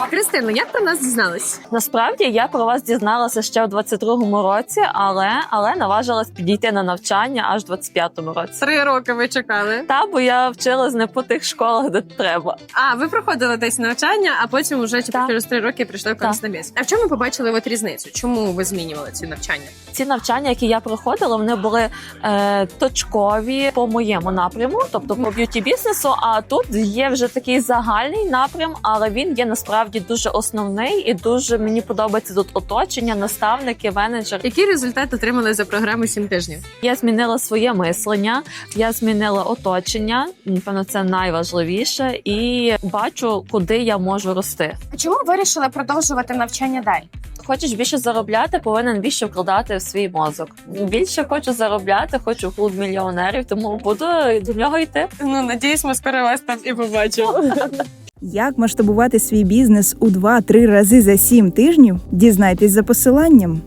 Христина, як про нас дізналась? Насправді я про вас дізналася ще у 22-му році, але але наважилась підійти на навчання аж в 25-му році. Три роки ви чекали. Та бо я вчилась не по тих школах, де треба. А ви проходили десь навчання, а потім уже типу, через три роки прийшли в місць. А в чому побачили от різницю? Чому ви змінювали ці навчання? Ці навчання, які я проходила, вони були е, точкові по моєму напряму, тобто по б'юті бізнесу. А тут є вже такий загальний напрям, але він є насправді дуже основний і дуже мені подобається тут оточення, наставники, менеджер. Який результат отримали за програму сім тижнів? Я змінила своє мислення, я змінила оточення. Напевно, це найважливіше, і бачу, куди я можу рости. А чому вирішили продовжувати навчання далі? Хочеш більше заробляти, повинен більше вкладати в свій мозок. Більше хочу заробляти, хочу в клуб мільйонерів, тому буду до нього йти. Ну надіюсь, ми скоро вас там і побачимо. Як масштабувати свій бізнес у 2-3 рази за 7 тижнів? Дізнайтесь за посиланням.